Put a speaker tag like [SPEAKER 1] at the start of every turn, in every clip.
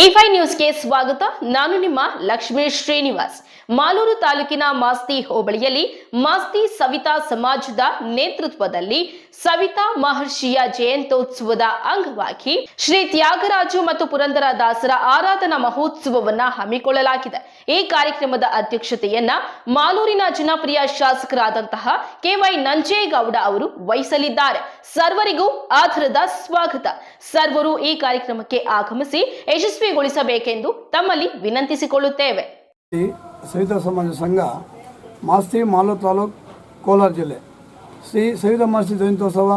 [SPEAKER 1] A five ನ್ಯೂಸ್ಗೆ ಸ್ವಾಗತ. ನಾನು ನಿಮ್ಮ ಲಕ್ಷ್ಮೀ ಶ್ರೀನಿವಾಸ್. ಮಾಲೂರು ತಾಲೂಕಿನ ಮಾಸ್ತಿ ಹೋಬಳಿಯಲ್ಲಿ ಮಾಸ್ತಿ ಸವಿತಾ ಸಮಾಜದ ನೇತೃತ್ವದಲ್ಲಿ ಸವಿತಾ ಮಹರ್ಷಿಯ ಜಯಂತೋತ್ಸವದ ಅಂಗವಾಗಿ ಶ್ರೀ ತ್ಯಾಗರಾಜು ಮತ್ತು ಪುರಂದರ ದಾಸರ ಆರಾಧನಾ ಮಹೋತ್ಸವವನ್ನ ಹಮ್ಮಿಕೊಳ್ಳಲಾಗಿದೆ. ಈ ಕಾರ್ಯಕ್ರಮದ ಅಧ್ಯಕ್ಷತೆಯನ್ನ ಮಾಲೂರಿನ ಜನಪ್ರಿಯ ಶಾಸಕರಾದಂತಹ ಕೆವೈ ನಂಜೇಗೌಡ ಅವರು ವಹಿಸಲಿದ್ದಾರೆ. ಸರ್ವರಿಗೂ ಆಧಾರದ ಸ್ವಾಗತ. ಸರ್ವರು ಈ ಕಾರ್ಯಕ್ರಮಕ್ಕೆ ಆಗಮಿಸಿ ಯಶಸ್ವಿಗೊಳಿಸಬೇಕೆಂದು ತಮ್ಮಲ್ಲಿ ವಿನಂತಿಸಿಕೊಳ್ಳುತ್ತೇವೆ.
[SPEAKER 2] ಸವಿತ ಸಮಾಜ ಸಂಘ, ಮಾಸ್ತಿ ಮಾಲೂರು ತಾಲೂಕು ಕೋಲಾರ ಜಿಲ್ಲೆ. ಶ್ರೀ ಸವಿತಾ ಮಾಸ್ತಿ ಜಯಂತ್ಯೋತ್ಸವ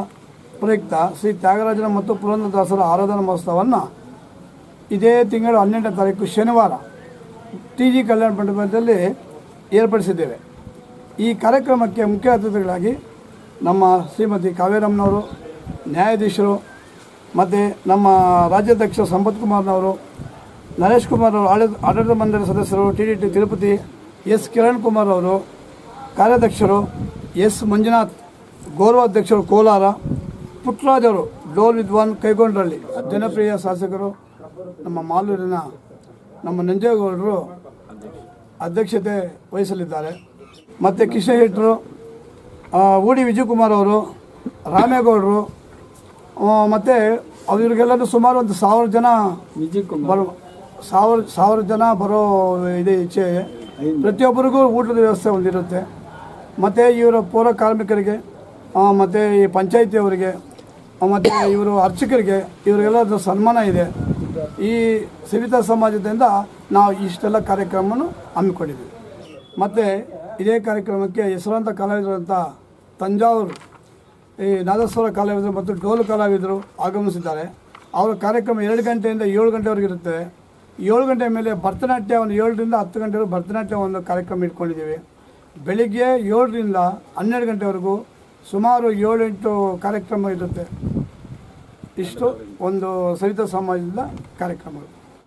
[SPEAKER 2] ಪ್ರಯುಕ್ತ ಶ್ರೀ ತ್ಯಾಗರಾಜನ ಮತ್ತು ಪುರಂದರದಾಸರ ಆರಾಧನಾ ಮಹೋತ್ಸವವನ್ನು ಇದೇ ತಿಂಗಳು ಹನ್ನೆರಡನೇ ತಾರೀಕು ಶನಿವಾರ ಟಿ ಜಿ ಕಲ್ಯಾಣ ಮಂಟಪದಲ್ಲಿ ಏರ್ಪಡಿಸಿದ್ದೇವೆ. ಈ ಕಾರ್ಯಕ್ರಮಕ್ಕೆ ಮುಖ್ಯ ಅತಿಥಿಗಳಾಗಿ ನಮ್ಮ ಶ್ರೀಮತಿ ಕಾವೇರಮ್ಮನವರು, ನ್ಯಾಯಾಧೀಶರು ಮತ್ತು ನಮ್ಮ ರಾಜ್ಯಾಧ್ಯಕ್ಷ ಸಂಪತ್ ಕುಮಾರ್ನವರು ನರೇಶ್ ಕುಮಾರ್ ಅವರು ಆಡಳಿತ ಆಡಳಿತ ಮಂಡಳಿ ಸದಸ್ಯರು T D T Tirupati S Kiran Kumar ಅವರು ಕಾರ್ಯಾಧ್ಯಕ್ಷರು ಎಸ್ ಮಂಜುನಾಥ್ ಗೌರವಾಧ್ಯಕ್ಷರು ಕೋಲಾರ ಪುಟ್ಟರಾಜ್ ಅವರು ಡೋಲ್ ವಿದ್ವಾನ್ ಕೈಗೊಂಡ್ರಲ್ಲಿ ಜನಪ್ರಿಯ ಶಾಸಕರು ನಮ್ಮ ಮಾಲೂರಿನ ನಮ್ಮ ನಂಜೇಗೌಡರು ಅಧ್ಯಕ್ಷತೆ ವಹಿಸಲಿದ್ದಾರೆ. ಮತ್ತು ಕಿಶನ್ ಆ, ಊಡಿ ವಿಜಯಕುಮಾರ್ ಅವರು ರಾಮೇಗೌಡರು ಮತ್ತು ಅವರಿಗೆಲ್ಲರೂ ಸುಮಾರು ಒಂದು ಸಾವಿರ ಜನ ಬರೋ ಸಾವಿರ ಸಾವಿರ ಜನ ಬರೋ ಇದೆ ಇಚ್ಛೆ ಪ್ರತಿಯೊಬ್ಬರಿಗೂ ಊಟದ ವ್ಯವಸ್ಥೆ ಒಂದಿರುತ್ತೆ. ಮತ್ತು ಇವರ ಪೌರ ಕಾರ್ಮಿಕರಿಗೆ ಮತ್ತು ಈ ಪಂಚಾಯಿತಿಯವರಿಗೆ ಮತ್ತು ಇವರು ಅರ್ಚಕರಿಗೆ ಇವರಿಗೆಲ್ಲ ಸನ್ಮಾನ ಇದೆ. ಈ ಸವಿತಾ ಸಮಾಜದಿಂದ ನಾವು ಇಷ್ಟೆಲ್ಲ ಕಾರ್ಯಕ್ರಮವನ್ನು ಹಮ್ಮಿಕೊಂಡಿದ್ದೀವಿ. ಮತ್ತು ಇದೇ ಕಾರ್ಯಕ್ರಮಕ್ಕೆ ಹೆಸರಾಂತ ಕಲಾವಿದರಂಥ ತಂಜಾವೂರು ಈ ನಾದಸ್ವರ ಕಲಾವಿದರು ಮತ್ತು ಡೋಲು ಕಲಾವಿದರು ಆಗಮಿಸಿದ್ದಾರೆ. ಅವರ ಕಾರ್ಯಕ್ರಮ ಎರಡು ಗಂಟೆಯಿಂದ ಏಳು ಗಂಟೆವರೆಗೆ ಇರುತ್ತೆ. ಏಳು ಗಂಟೆ ಮೇಲೆ ಭರತನಾಟ್ಯ ಒಂದು ಏಳರಿಂದ ಹತ್ತು ಗಂಟೆವರೆಗೂ ಭರತನಾಟ್ಯ ಒಂದು ಕಾರ್ಯಕ್ರಮ ಇಟ್ಕೊಂಡಿದ್ದೀವಿ. ಬೆಳಿಗ್ಗೆ ಏಳರಿಂದ ಹನ್ನೆರಡು ಗಂಟೆವರೆಗೂ ಸುಮಾರು ಏಳೆಂಟು ಕಾರ್ಯಕ್ರಮ ಇರುತ್ತೆ. ಇಷ್ಟು ಒಂದು ಸವಿತಾ ಸಮಾಜದ ಕಾರ್ಯಕ್ರಮಗಳು.